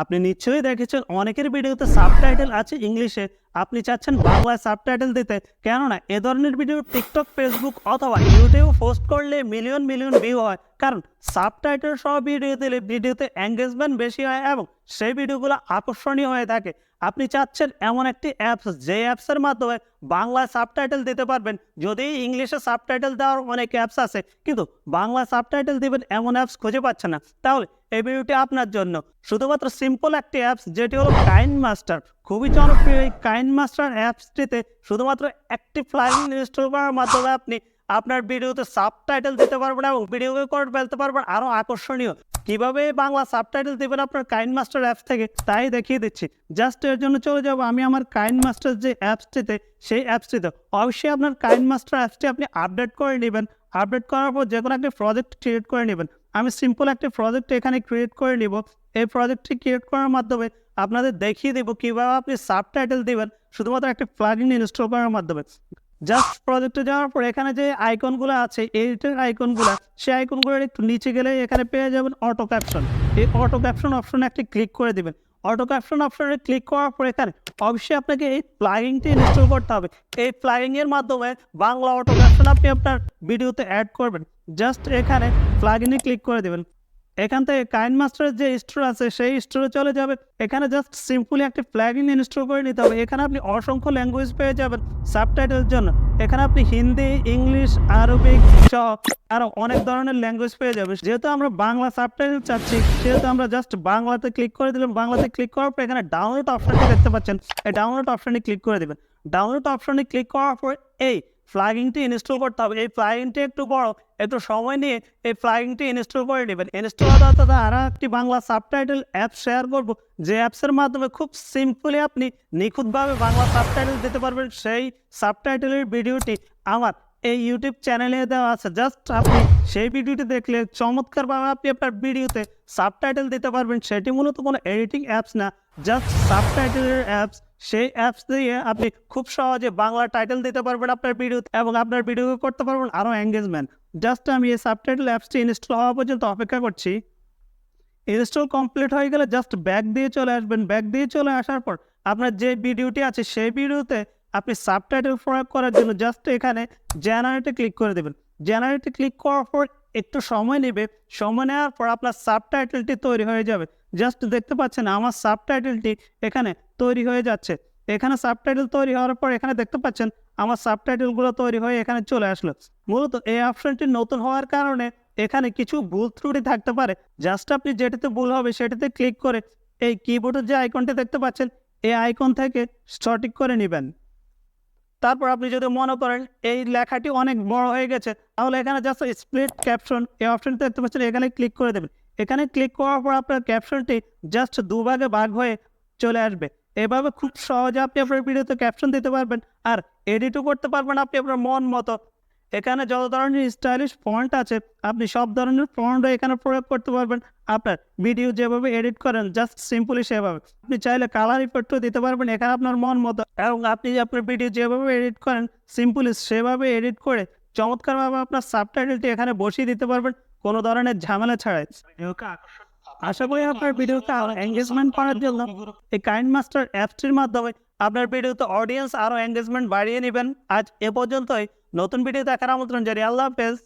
আপনি নিশ্চয়ই দেখেছেন অনেকের ভিডিওতে সাবটাইটেল আছে ইংলিশে। আপনি চাচ্ছেন বাংলায় সাবটাইটেল দিতে, কেননা এ ধরনের ভিডিও টিকটক ফেসবুক অথবা ইউটিউবে পোস্ট করলে মিলিয়ন মিলিয়ন ভিউ হয়। কারণ সাবটাইটেল সহ ভিডিও দিলে ভিডিওতে এঙ্গেজমেন্ট বেশি হয় এবং সেই ভিডিওগুলো আকর্ষণীয় হয়ে থাকে। আপনি চাচ্ছেন এমন একটি অ্যাপস যে অ্যাপসের মাধ্যমে বাংলায় সাবটাইটেল দিতে পারবেন। যদি ইংলিশে সাবটাইটেল দেওয়ার অনেক অ্যাপস আছে, কিন্তু বাংলা সাবটাইটেল দিবেন এমন অ্যাপস খুঁজে পাচ্ছে না। তাহলে এই ভিডিওটি আপনার জন্য। শুধুমাত্র সিম্পল একটি অ্যাপস যেটি হলো কাইন মাস্টার খুবই জনপ্রিয় এই কাইন মাস্টার অ্যাপসটিতে শুধুমাত্র একটি ফ্লাইন ইনস্টল করার মাধ্যমে আপনি আপনার ভিডিওতে সাবটাইটেল দিতে পারবেন এবং ভিডিও করে ফেলতে পারবেন আরও আকর্ষণীয়। কীভাবে বাংলা সাবটাইটেল দেবেন আপনার কাইন মাস্টার অ্যাপস থেকে, তাই দেখিয়ে দিচ্ছি। জাস্ট এর জন্য চলে যাব আমি আমার কাইন মাস্টার যে অ্যাপসটিতে, সেই অ্যাপসটিতে। অবশ্যই আপনার কাইন মাস্টার অ্যাপসটি আপনি আপডেট করে নেবেন। আপডেট করার পর যে কোনো একটি প্রজেক্ট ক্রিয়েট করে নেবেন। আমি সিম্পল একটি প্রজেক্ট এখানে ক্রিয়েট করে নিব। এই প্রজেক্টটি ক্রিয়েট করার মাধ্যমে আপনাদের দেখিয়ে দেবো কীভাবে আপনি সাবটাইটেল দিবেন, শুধুমাত্র একটি প্লাগইন ইনস্টল করার মাধ্যমে। জাস্ট প্রজেক্টে যাওয়ার পর এখানে যে আইকনগুলো আছে এইটার আইকনগুলো সেই আইকনগুলো একটু নিচে গেলে এখানে পেয়ে যাবেন অটো ক্যাপশন এই অটো ক্যাপশন অপশনে একটি ক্লিক করে দিবেন। অটো ক্যাপশন অপশনে ক্লিক করার পর এখানে অবশ্যই আপনাকে এই প্লাগিংটি ইনস্টল করতে হবে। এই প্লাগিংয়ের মাধ্যমে বাংলা অটো ক্যাপশন আপনি আপনার ভিডিওতে অ্যাড করবেন। জাস্ট এখানে প্লাগিনে ক্লিক করে দেবেন। এখান থেকে কাইন মাস্টারের যে স্টোর আছে, সেই স্টোরে চলে যাবে এখানে জাস্ট সিম্পলি একটি প্লাগইন ইনস্টল করে নিতে হবে। এখানে আপনি অসংখ্য ল্যাঙ্গুয়েজ পেয়ে যাবেন সাবটাইটেলের জন্য। এখানে আপনি হিন্দি, ইংলিশ আরবিক সহ আরও অনেক ধরনের ল্যাঙ্গুয়েজ পেয়ে যাবেন। যেহেতু আমরা বাংলা সাবটাইটেল চাচ্ছি, সেহেতু আমরা জাস্ট বাংলাতে ক্লিক করে দিলাম। বাংলাতে ক্লিক করার পর এখানে ডাউনলোড অপশনটি দেখতে পাচ্ছেন। এই ডাউনলোড অপশনে ক্লিক করে দেবেন। ডাউনলোড অপশনে ক্লিক করার পর এই প্লাগিংটি ইনস্টল করতে হবে। এই প্লাগিংটি একটু বড়, একটু সময় নিয়ে এই প্লাগিংটি ইনস্টল করে নেবেন। ইনস্টল হওয়ার দাদা আরও একটি বাংলা সাবটাইটেল অ্যাপ শেয়ার করব। যে অ্যাপসের মাধ্যমে খুব সিম্পলি আপনি নিখুঁতভাবে বাংলা সাবটাইটেল দিতে পারবেন। সেই সাবটাইটেলের ভিডিওটি আমার এই ইউটিউব চ্যানেলে দেওয়া আছে। জাস্ট আপনি সেই ভিডিওটি দেখলে চমৎকারভাবে আপনি আপনার ভিডিওতে সাবটাইটেল দিতে পারবেন। সেটি মূলত কোনো এডিটিং অ্যাপস না জাস্ট সাবটাইটেলের অ্যাপস সেই অ্যাপস দিয়ে আপনি খুব সহজে বাংলা টাইটেল দিতে পারবেন আপনার ভিডিওতে এবং আপনার ভিডিও করতে পারবেন আরও এঙ্গেজমেন্ট জাস্ট আমি এই সাবটাইটেল অ্যাপসটি ইনস্টল হওয়া পর্যন্ত অপেক্ষা করছি। ইনস্টল কমপ্লিট হয়ে গেলে জাস্ট ব্যাক দিয়ে চলে আসবেন। ব্যাক দিয়ে চলে আসার পর আপনার যে ভিডিওটি আছে, সেই ভিডিওতে আপনি সাবটাইটেল প্রয়োগ করার জন্য জাস্ট এখানে জেনারেটে ক্লিক করে দেবেন। জেনারেটে ক্লিক করার পর একটু সময় নেবে। সময় নেওয়ার পর আপনার সাবটাইটেলটি তৈরি হয়ে যাবে। জাস্ট দেখতে পাচ্ছেন আমার সাবটাইটেলটি এখানে তৈরি হয়ে যাচ্ছে। এখানে সাবটাইটেল তৈরি হওয়ার পর এখানে দেখতে পাচ্ছেন আমার সাবটাইটেলগুলো তৈরি হয়ে এখানে চলে আসলো। মূলত এই অপশনটি নতুন হওয়ার কারণে এখানে কিছু ভুল ত্রুটি থাকতে পারে। জাস্ট আপনি যেটাতে ভুল হবে সেটাতে ক্লিক করে এই কিবোর্ডের যে আইকনটি দেখতে পাচ্ছেন, এই আইকন থেকে সঠিক করে নেবেন। তারপর আপনি যদি মনে করেন এই লেখাটি অনেক বড় হয়ে গেছে, তাহলে এখানে জাস্ট স্প্লিট ক্যাপশন এই অপশনটি দেখতে পাচ্ছেন, এখানে ক্লিক করে দেবেন। এখানে ক্লিক করার পর আপনার ক্যাপশনটি জাস্ট দুভাগে ভাগ হয়ে চলে আসবে। এভাবে খুব সহজে আপনি আপনার ভিডিওতে ক্যাপশন দিতে পারবেন, আর এডিটও করতে পারবেন আপনি আপনার মন মতো। এখানে যত ধরনের স্টাইলিশ ফন্ট আছে, আপনি সব ধরনের ফন্টও এখানে প্রয়োগ করতে পারবেন। আপনার ভিডিও যেভাবে এডিট করেন জাস্ট সিম্পলি সেভাবে। আপনি চাইলে কালার ইফেক্টও দিতে পারবেন এখানে আপনার মন মতো। এবং আপনি আপনার ভিডিও যেভাবে এডিট করেন সিম্পলি সেভাবে এডিট করে চমৎকারভাবে আপনার সাবটাইটেলটি এখানে বসিয়ে দিতে পারবেন, কোনো ধরনের ঝামেলা ছাড়াই। আশা করি আপনার ভিডিওতে এঙ্গেজমেন্ট করার জন্য এই কাইন্ড মাস্টার অ্যাপসটির মাধ্যমে আপনার ভিডিওতে অডিয়েন্স আরও এঙ্গেজমেন্ট বাড়িয়ে নেবেন। আজ এ পর্যন্তই। নতুন ভিডিও দেখার আমন্ত্রণ জানিয়ে আল্লাহ হাফেজ।